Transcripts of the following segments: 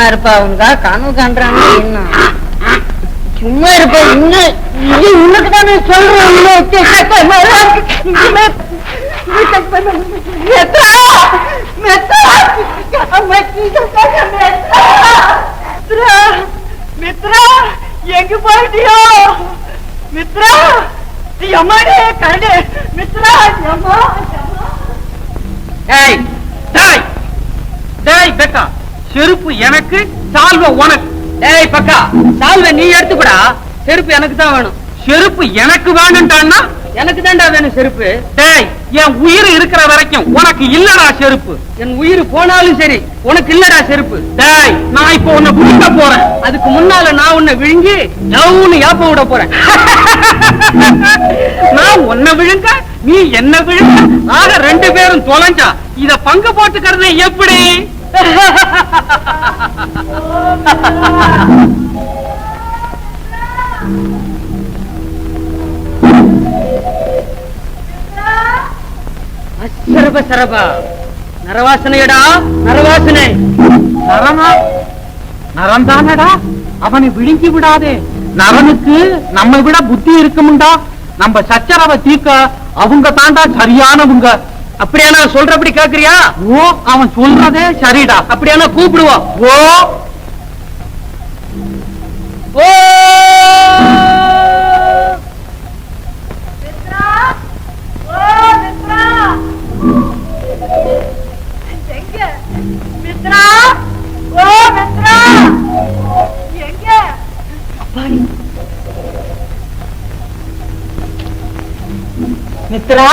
சும்மா இருப்பா அவனுக்கா கனவு காண்றாங்க என்ன? சும்மா இருப்பா இன்னும் உனக்கு தானே சொல்றேன் மித்ரா எங்க போயிட்டியோ? மித்ரா எம்மாடே கரடு மித்ரா எம்மா டேய் டேய் டேய் பெட்டா செருப்பு எனக்கு சால்வை உனக்கு. டேய் பக்கா சால்வை நீ எடுத்துக்கூடா. செருப்பு எனக்கு தான் வேணும். செருப்பு எனக்கு வேணும்டான்னா எனக்கு தான்டா வேணும் செருப்பு. டேய் என் உயிர் இருக்கிற வரைக்கும் உனக்கு இல்லடா செருப்பு. என் உயிர் போனாலும் சரி உனக்கு இல்லடா செருப்பு. டேய் நான் இப்போ உன்னை பிடிக்க போறேன். அதுக்கு முன்னால நான் உன்னை விழுங்கி லவ்னு ஏப்ப விட போறேன். நான் உன்னை விழுங்க நீ என்ன விழுங்க. ஆக ரெண்டு பேரும் தொலைஞ்சா இத பங்கு போட்டுக்கிறது எப்படி? அசரப சரபா. நரவாசனையடா நரவாசனை. நரமா? நரந்தானடா அவனை விழுங்கி விடாதே. நரனுக்கு நம்ம விட புத்தி இருக்குமுண்டா. நம்ம சச்சரவை தீர்க்க அவங்க தாண்டா சரியானவங்க. அப்படியானா சொல்றபடி கேக்குறியா? ஓ அவன் சொல்றதே சரிடா. அப்படியானா கூப்பிடுவான் ஓ. ஓ. மித்ரா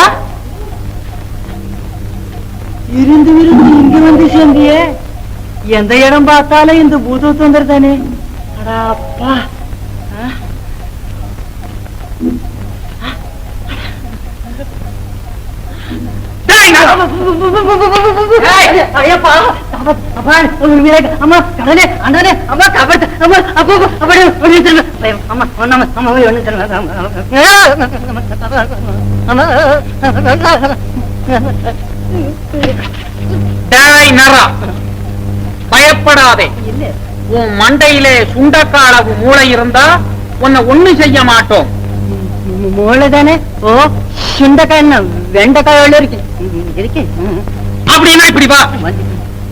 விருந்து விருந்து இங்க வந்து சேர்ந்தியே எந்த இடம் பார்த்தாலும் இந்த பூத தொந்தர் தானே அடா அம்மா கடனே அண்ணனே அம்மா அம்மா அப்படி திரும்ப அம்மா போய் திரும்ப பயப்படாதே. உன் மண்டையிலே சுண்டக்கா அளவு மூளை இருந்தா உன்னை ஒண்ணு செய்ய மாட்டோம். மூளை தானே ஓ சுண்டக்காய் என்ன? இருக்கு? இருக்கு. அப்படின்னா இப்படி வா.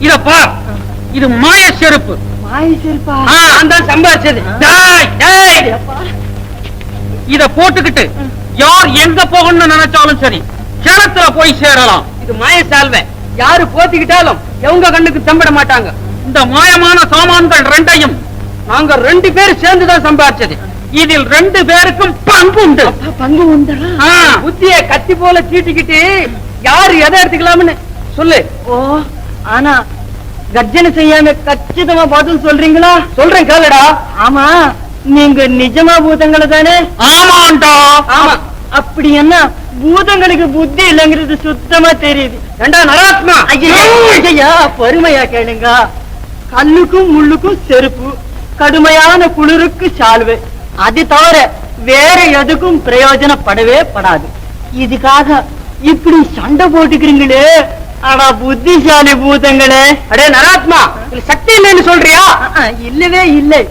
இத பார் இது மாய செருப்பு. மாய் சிரிப்பா? அந்த சம்பாதிச்சது. இத போட்டுக்கிட்டு யார் எங்க போகணும்னு நினைச்சாலும் சரி கிணத்துல போய் சேரலாம். இது மாய சால்வை. யாரு போத்திக்கிட்டாலும் எவங்க கண்ணுக்கு தம்பிட மாட்டாங்க. இந்த மாயமான சாமான்கள் ரெண்டையும் நாங்க ரெண்டு பேர் சேர்ந்துதான் சம்பாதிச்சது இதில் ரெண்டு பேருக்கும் பங்கு உண்டு. பங்கு உண்டா? புத்திய கத்தி போல சீட்டிக்கிட்டு யாரு எதை எடுத்துக்கலாம்னு சொல்லு. ஓ ஆனா கர்ஜனை செய்யாம கச்சிதமா பதில் சொல்றீங்களா? சொல்றேன் கேளுடா. ஆமா நீங்க நிஜமா பூதங்களை தானே? ஆமாண்டா. ஆமா. அப்படி என்ன? பூதங்களுக்கு புத்தி இல்லைங்கிறது சுத்தமா தெரியுது. ஏண்டா நராத்மா ஐயா. பொறுமையா கேளுங்க. கல்லுக்கும் முள்ளுக்கும் செருப்பு கடுமையான குளிருக்கு சால்வு. அது தவிர வேற எதுக்கும் பிரயோஜனப்படவே படாது. இதுக்காக இப்படி சண்டை போட்டுக்கிறீங்களே. ஆனா புத்திசாலி பூதங்களே. அடே நராத்மா சக்தி இல்லைன்னு சொல்றியா? இல்லவே இல்லை.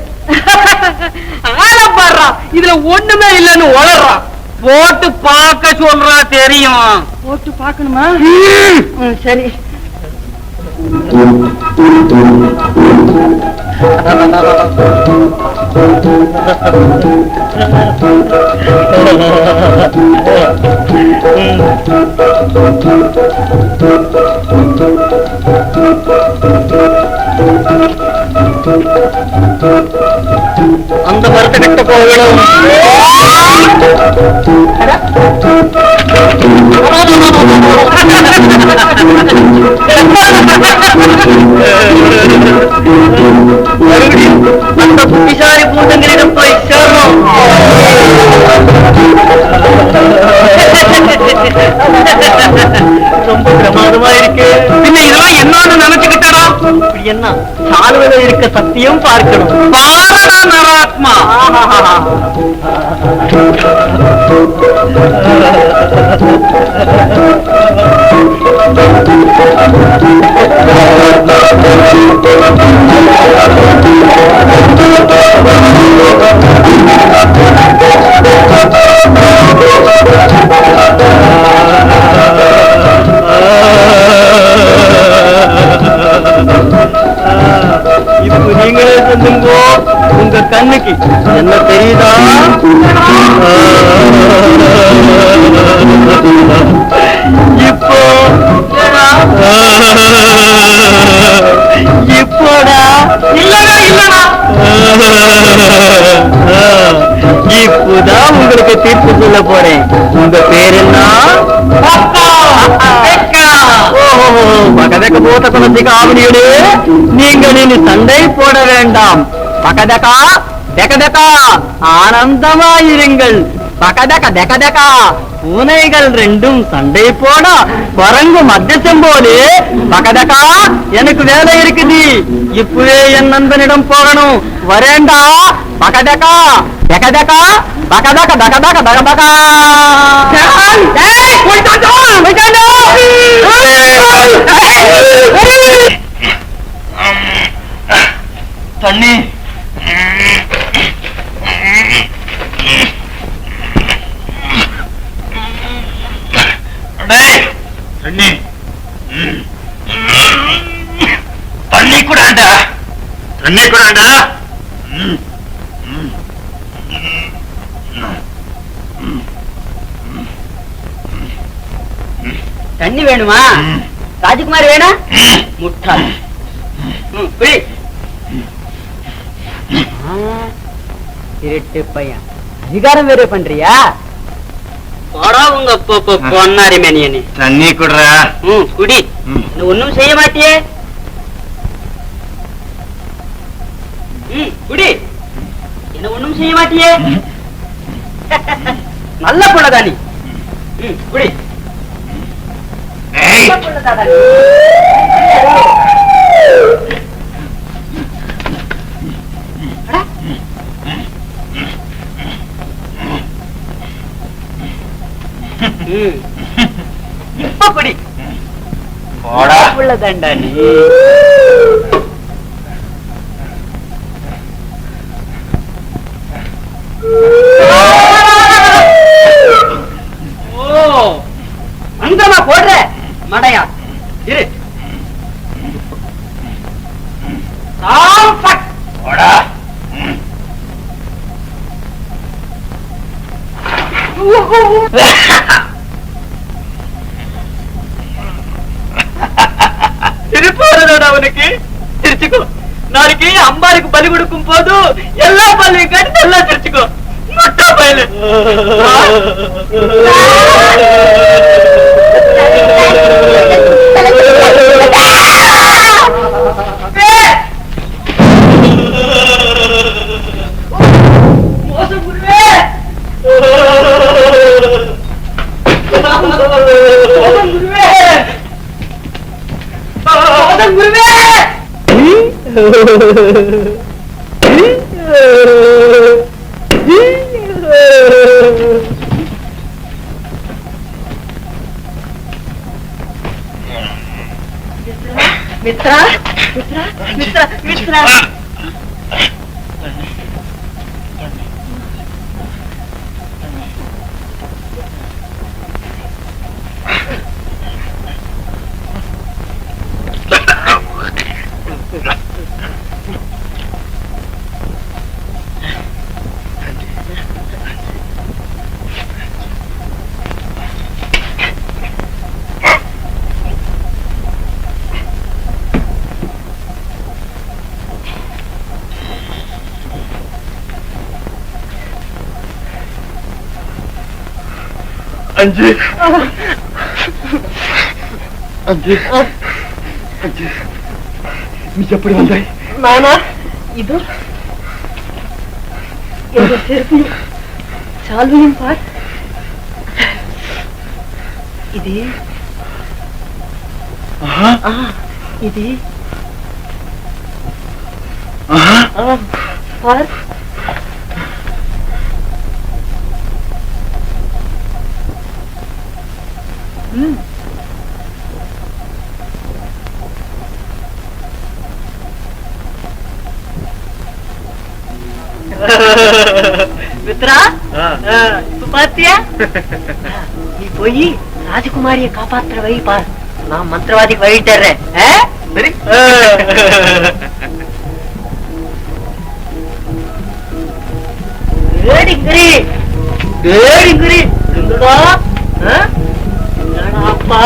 ஆள பாடுறா. இதுல ஒண்ணுமே இல்லைன்னு உளறான் போட்டு பார்க்க சொல்றா தெரியும். போட்டு பார்க்கணுமா? ம். ம், சரி. சால்வையில இருக்க சத்தியம் பார்க்கணும். பாரடா நராத்மா. ஆஹா கண்ணுக்கு என்ன தெரியுதா? இப்போ. இப்போடா. இல்லடா இல்லடா. இப்போதான் உங்களுக்கு தீர்ப்பு சொல்ல போறேன். உங்க பேர் என்ன பக்கதக்க போத்த குழந்தைக்கு ஆவணியோடு. நீங்கள் இனி சண்டை போட வேண்டாம். பக்கதக்கா. தெக்கதக்கா ஆனந்தமாயிருங்கள். பக்கதக்க தெக்கதக்கா பூனைகள் ரெண்டும் சண்டை போட குரங்கு மத்தியசம் போது பக்கதக்கா எனக்கு வேலை இருக்குது இப்பவே என் நண்பனிடம் போகணும். வரேண்டா. தெக்கதக்கா பக்கதக்க தகதக்க தகதக்கா தண்ணி தண்ணி தண்ணி கூடாண்டா தண்ணி கூடாண்டா தண்ணி வேணுமா? ராஜகுமார் வேணா? முட்டாள். ம், குடி. ஆ, திருட்டு பையன். அதிகாரம் வேற பண்றியா? போடா உங்க பொன்னாரி மேனியனே. தண்ணி குடுறா. குடி. ஒண்ணும் செய்ய மாட்டியே? குடி. என்ன ஒண்ணும் செய்ய மாட்டியே? நல்ல புள்ளதானி ம் குடி. ஏய். நல்ல புள்ளதானி ம். இப்ப குடி. போடா. புள்ளதாண்டா நீ. மடையா இரு. வருதோட அவனுக்கு சிரிச்சுக்கோ நாளைக்கு அம்பாருக்கு பலி கொடுக்கும் போது எல்லா பள்ளியும் கட்டி நல்லா சிரிச்சுக்கோ முட்டா பயலு. மித்ரா மித்ரா மித்ரா மித்ரா அஞ்சு அஞ்சு அஞ்சு நீ எப்படி வந்தாய் நானா இது எங்க செருப்பையும் சால்வையும் பார் இது ஆஹா ஆ இது ஆஹா ஆ பார் ம் மித்ரா ஆ. ஆ, இப்ப பாத்தியா நீ போய் ராஜகுமாரிய காப்பாத்துற வழி பார். நான் மந்திரவாதி வழி தர்றேன். அப்பா?